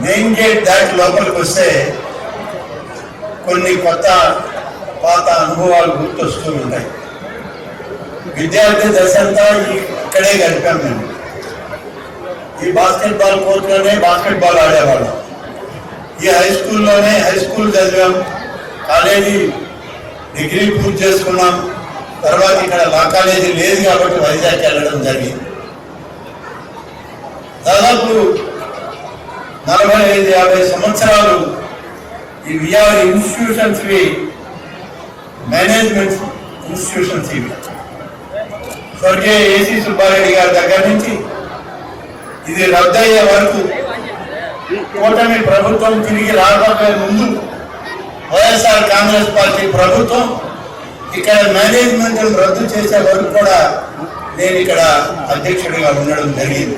Main gate దాటి లోపలికి వస్తే కొన్ని కొత్త పాత అనుభవాలు గుర్తొస్తూ ఉంటాయి విద్యార్థి దశ అంతా ఇక్కడే గడిపాం మేము ఈ బాస్కెట్ బాల్ కోర్టులోనే బాస్కెట్ బాల్ ఆడేవాళ్ళం ఈ హై స్కూల్లోనే హై స్కూల్ చదివాం కాలేజీ డిగ్రీ పూర్తి చేసుకున్నాం తర్వాత ఇక్కడ లా కాలేజీ లేదు కాబట్టి వైజాగ్ వెళ్ళడం జరిగింది దాదాపు నలభై ఐదు యాభై సంవత్సరాలు ఈ విఆర్ ఇన్స్టిట్యూషన్స్ ఇవి మేనేజ్మెంట్ ఇన్స్టిట్యూషన్స్ ఇవి స్వర్గీయ ఏసీ సుబ్బారెడ్డి గారి దగ్గర నుంచి ఇది రద్దయ్యే వరకు కూటమి ప్రభుత్వం తిరిగి రాబోయే ముందు వైఎస్ఆర్ కాంగ్రెస్ పార్టీ ప్రభుత్వం ఇక్కడ మేనేజ్మెంట్ రద్దు చేసే వరకు కూడా నేను ఇక్కడ అధ్యక్షుడిగా ఉండడం జరిగింది.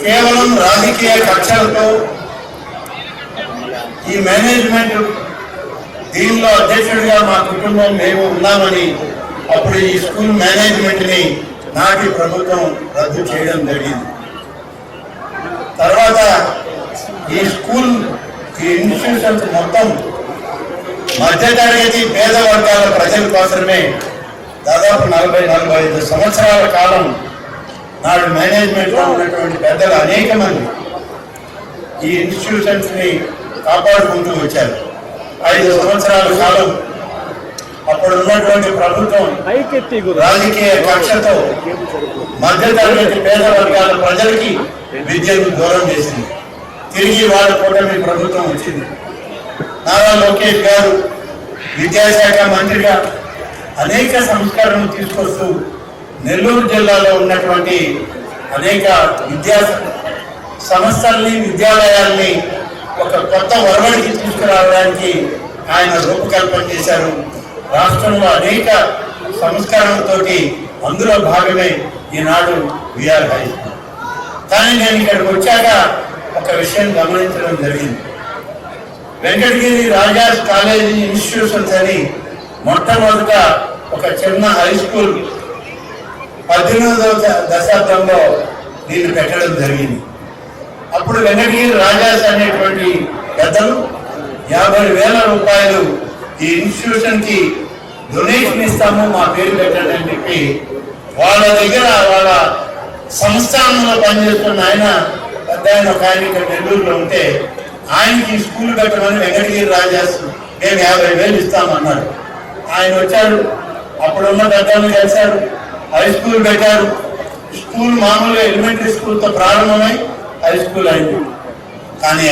కేవలం రాజకీయ కక్షలతో ఈ మేనేజ్మెంట్ దీనిలో అధ్యక్షుడిగా మా కుటుంబం మేము ఉన్నామని అప్పుడు ఈ స్కూల్ మేనేజ్మెంట్ని నాటి ప్రభుత్వం రద్దు చేయడం జరిగింది. తర్వాత ఈ స్కూల్ ఈ ఇన్స్టిట్యూషన్స్ మొత్తం మధ్యతరగతి పేద వర్గాల ప్రజల కోసమే దాదాపు నలభై నలభై ఐదు సంవత్సరాల కాలం నాడు మేనేజ్మెంట్లో ఉన్నటువంటి పెద్దలు అనేక మంది ఈ ఇన్స్టిట్యూషన్స్ని కాపాడుకుంటూ వచ్చారు. ఐదు సంవత్సరాల కాలం అప్పుడు ఉన్నటువంటి ప్రభుత్వం రాజకీయ కక్షతో మధ్యతరగతి పేద వర్గాల ప్రజలకి విద్యను దూరం చేసింది. తిరిగి వాళ్ళ కూటమి ప్రభుత్వం వచ్చింది. నారా లోకేష్ గారు విద్యాశాఖ మంత్రిగా అనేక సంస్కరణలు తీసుకొస్తూ నెల్లూరు జిల్లాలో ఉన్నటువంటి అనేక విద్యా సంస్థల్ని విద్యాలయాల్ని ఒక కొత్త వరవడికి తీసుకురావడానికి ఆయన రూపకల్పన చేశారు. రాష్ట్రంలో అనేక సంస్కరణలతో అందులో భాగమే ఈనాడు విఆర్ హై స్కూల్. కానీ నేను ఇక్కడికి వచ్చాక ఒక విషయం గమనించడం జరిగింది. వెంకటగిరి రాజాస్ కాలేజీ ఇన్స్టిట్యూషన్స్ అని మొట్టమొదట ఒక చిన్న హై స్కూల్ పద్దెనిమిదవ దశాబ్దంలో దీన్ని పెట్టడం జరిగింది. అప్పుడు వెంకటగిరి రాజాస్ అనేటువంటి పెద్దలు యాభై వేల రూపాయలు ఈ ఇన్స్టిట్యూషన్కి డొనేషన్ ఇస్తాము మా పేరు పెట్టండి అని చెప్పి వాళ్ళ దగ్గర వాళ్ళ సంస్థానంలో పనిచేస్తున్న ఆయన పెద్ద ఆయన ఒక ఆయన ఇక్కడ నెల్లూరులో ఉంటే ఆయనకి స్కూల్ పెట్టమని వెంకటగిరి రాజాస్ మేము యాభై వేలు ఇస్తామన్నాడు ఆయన వచ్చాడు అప్పుడున్న పెద్దలను కలిశాడు హై స్కూల్ పెట్టారు. స్కూల్ మామూలుగా ఎలిమెంటరీ స్కూల్తో ప్రారంభమై హై స్కూల్ అయింది. కానీ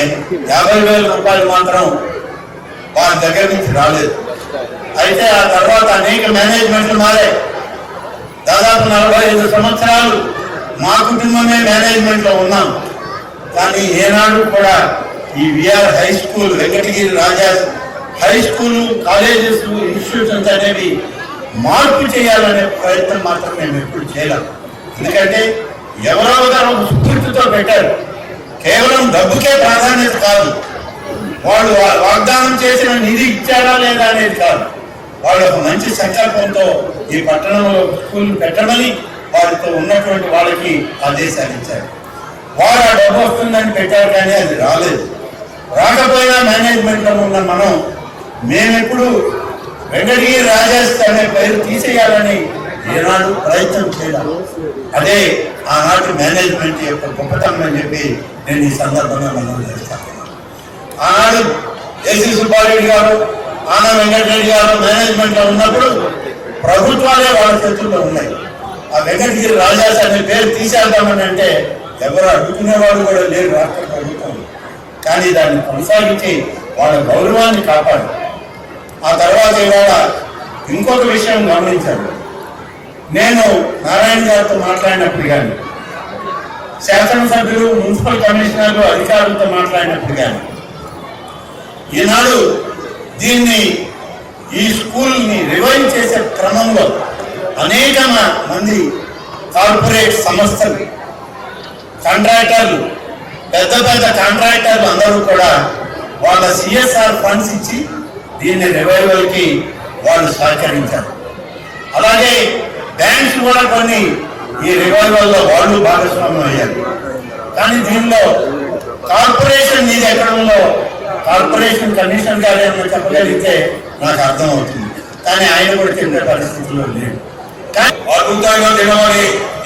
యాభై వేల రూపాయలు మాత్రం వారి దగ్గర నుంచి రాలేదు. అయితే ఆ తర్వాత అనేక మేనేజ్మెంట్లు మారాయి. దాదాపు నలభై ఐదు సంవత్సరాలు మా కుటుంబమే మేనేజ్మెంట్లో ఉన్నాం. కానీ ఏనాడు కూడా ఈ VR high school Venkatagiri Raja high school colleges institutions అనేవి మార్పు చేయాలనే ప్రయత్నం మాత్రం మేము ఎప్పుడు చేయలేము ఎందుకంటే ఎవరో గారు ఒక స్ఫూర్తితో పెట్టారు. కేవలం డబ్బుకే ప్రాధాన్యత కాదు. వాళ్ళు వాగ్దానం చేసిన నిధి ఇచ్చారా లేదా అనేది కాదు. వాళ్ళు ఒక మంచి సంకల్పంతో ఈ పట్టణంలో స్కూల్ పెట్టమని వారితో ఉన్నటువంటి వాళ్ళకి ఆదేశాలు ఇచ్చారు. వారు ఆ డబ్బు వస్తుందని పెట్టారు కానీ అది రాలేదు. రాకపోయినా మేనేజ్మెంట్లో ఉన్న మనం మేమెప్పుడు వెంకటగిరి రాజేష్ అనే పేరు తీసేయాలని ఈనాడు ప్రయత్నం చేయడం అదే ఆనాటి మేనేజ్మెంట్ యొక్క గొప్పతనం అని చెప్పి నేను ఈ సందర్భంగా మనం చేస్తాను. ఆనాడు ఏసీ సుబ్బారెడ్డి గారు ఆనా వెంకటరెడ్డి గారు మేనేజ్మెంట్లో ఉన్నప్పుడు ప్రభుత్వాలే వాళ్ళ చేతుల్లో ఉన్నాయి. ఆ వెంకటగిరి రాజాస్ అనే పేరు తీసేద్దామని అంటే ఎవరు అడుగుకునేవాడు కూడా లేరు రాష్ట్ర ప్రభుత్వం. కానీ దాన్ని కొనసాగించి వాళ్ళ గౌరవాన్ని కాపాడు. ఆ తర్వాత ఇవాళ ఇంకొక విషయం గమనించాను నేను నారాయణ గారితో మాట్లాడినప్పుడు కానీ శాసనసభ్యులు మున్సిపల్ కమిషనర్లు అధికారులతో మాట్లాడినప్పుడు కానీ ఈనాడు దీన్ని ఈ స్కూల్ని రివైవ్ చేసే క్రమంలో అనేక మంది కార్పొరేట్ సంస్థలు కాంట్రాక్టర్లు పెద్ద పెద్ద కాంట్రాక్టర్లు అందరూ కూడా వాళ్ళ సిఎస్ఆర్ ఫండ్స్ ఇచ్చి దీన్ని రివైవల్కి వాళ్ళు సహకరించారు. అలాగే బ్యాంక్స్ కూడా కొన్ని ఈ రివైవల్లో వాళ్ళు భాగస్వామ్యం అయ్యారు. కానీ దీనిలో కార్పొరేషన్ నీది ఎక్కడ ఉందో కార్పొరేషన్ కమిషన్ గారు ఏమో చెప్పగలిగితే నాకు అర్థం అవుతుంది కానీ ఆయన కూడా చెప్పే పరిస్థితుల్లో లేదు. కానీ అద్భుతంగా నిలబడి